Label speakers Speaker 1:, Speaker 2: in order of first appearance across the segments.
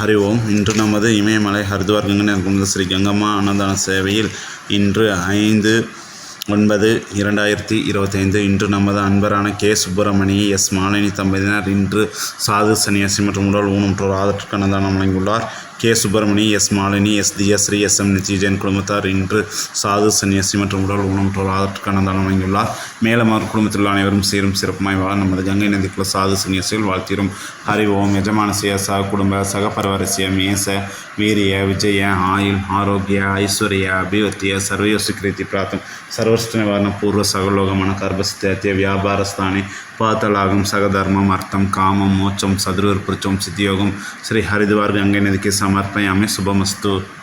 Speaker 1: ஹரி ஓம் இன்று நமது இமயமலை ஹரித்வார் கங்கை கொண்ட ஸ்ரீ கங்கம்மா அன்னதான சேவையில் இன்று ஐந்து ஒன்பது இரண்டாயிரத்தி இருபத்தைந்து. இன்று நமது அன்பரான கே. சுப்பிரமணி எஸ். மாலினி தம்பதியினர் இன்று சாது சன்னியாசி மற்றும் உடல் ஊனமுற்றோர் ஆதரவுக்கு அன்னதானம் வழங்கியுள்ளார். K. Subramani S. Malini S. Diya Sri S. M. Nithijan குடும்பத்தார் இன்று சாது சன்னியாசி மற்றும் உடல் உணவுற்றோர் ஆதரவுக்கான தானம் வழங்கியுள்ளார் மேலும் அவர் குடும்பத்தில் அனைவரும் சீரும் சிறப்புமாய் வாழ நமது கங்கை நதிக்குள்ள சாது சன்னியாசிகள் வாழ்த்திரும். அறிவோம் எஜமானசிய சக குடும்ப சகபரவரிசிய மேச வீரிய விஜய ஆயுள் ஆரோக்கிய ஐஸ்வர்ய அபிவத்திய சர்வயோசிகிருதி பிரார்த்தம். சர்வஸ்ட நிவாரண பூர்வ சகலோகமான கர்ப்பஸ்தேத்திய வியாபாரஸ்தானி பாத்தலாகம் சகதர்மம் அர்த்தம் காமம் மோட்சம் சதுர்விருச்சம் சித்தியோகம். ஸ்ரீ ஹரித்வார் கங்கை நதிக்கு சம సమర్పయామి. శుభమస్తు.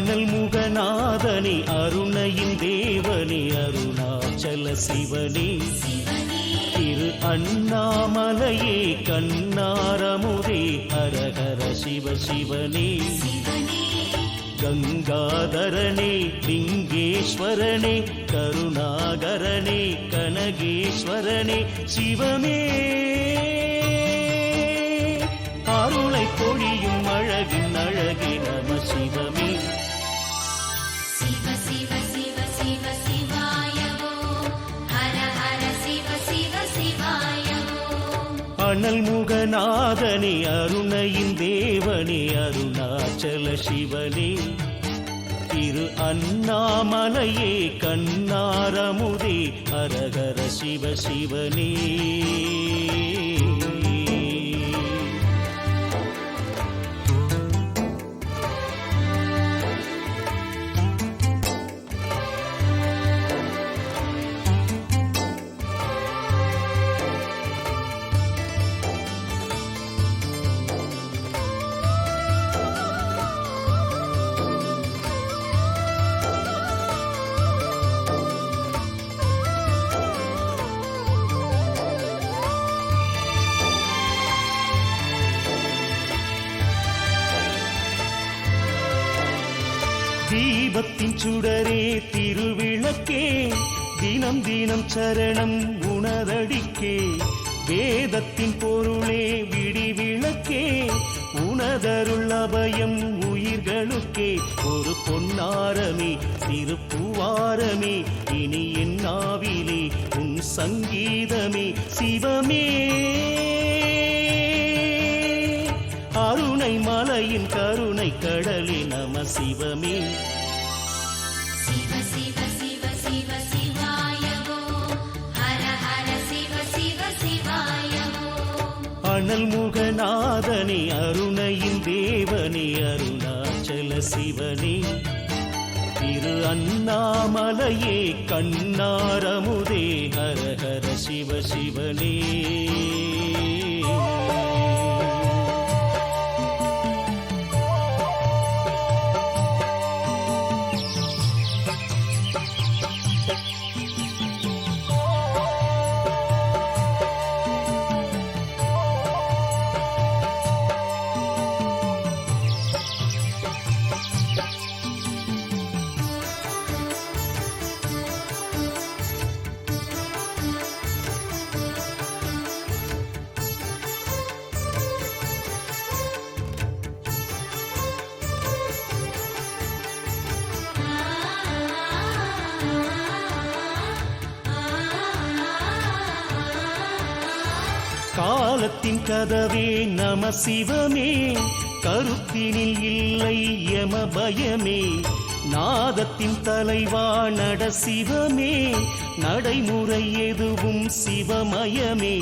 Speaker 2: அனல் முகநாதனே அருணையின் தேவனே அருணாச்சல சிவனே. திரு அண்ணாமலையே கண்ணாரமுதே ஹரஹர சிவ சிவனே. கங்காதரனே லிங்கேஸ்வரனே கருணாகரனே கனகேஸ்வரனே சிவமே அருளை பொழியும் அழகின் அழகே நம சிவமே.
Speaker 3: वो
Speaker 2: அனல் முகநாதனே அருணையின் தேவனே அருணாச்சல சிவனே. திரு அண்ணாமலையே கண்ணாரமுதே அரகர சிவ சிவனே. தீபத்தின் சுடரே திருவிளக்கே தினம் தினம் சரணம் உணரடிக்கே வேதத்தின் பொருளே விடிவிளக்கே உணதருள் அபயம் உயிர்களுக்கே ஒரு பொன்னாரமே திருப்புவாரமே இனி என் நாவிலே உன் சங்கீதமே சிவமே அருணை மலையின் கருணை கடலே நம சிவமே அனல் முகநாதனே அருணையின் தேவனே அருணாச்சல சிவனே. திரு அண்ணாமலையே கண்ணாரமுதே ஹர ஹர சிவ சிவனே. காலத்தின் கதவே நம சிவமே. கருத்தினில் இல்லை எம பயமே. நாதத்தின் தலைவா நட சிவமே. நடைமுறை எதுவும் சிவமயமே.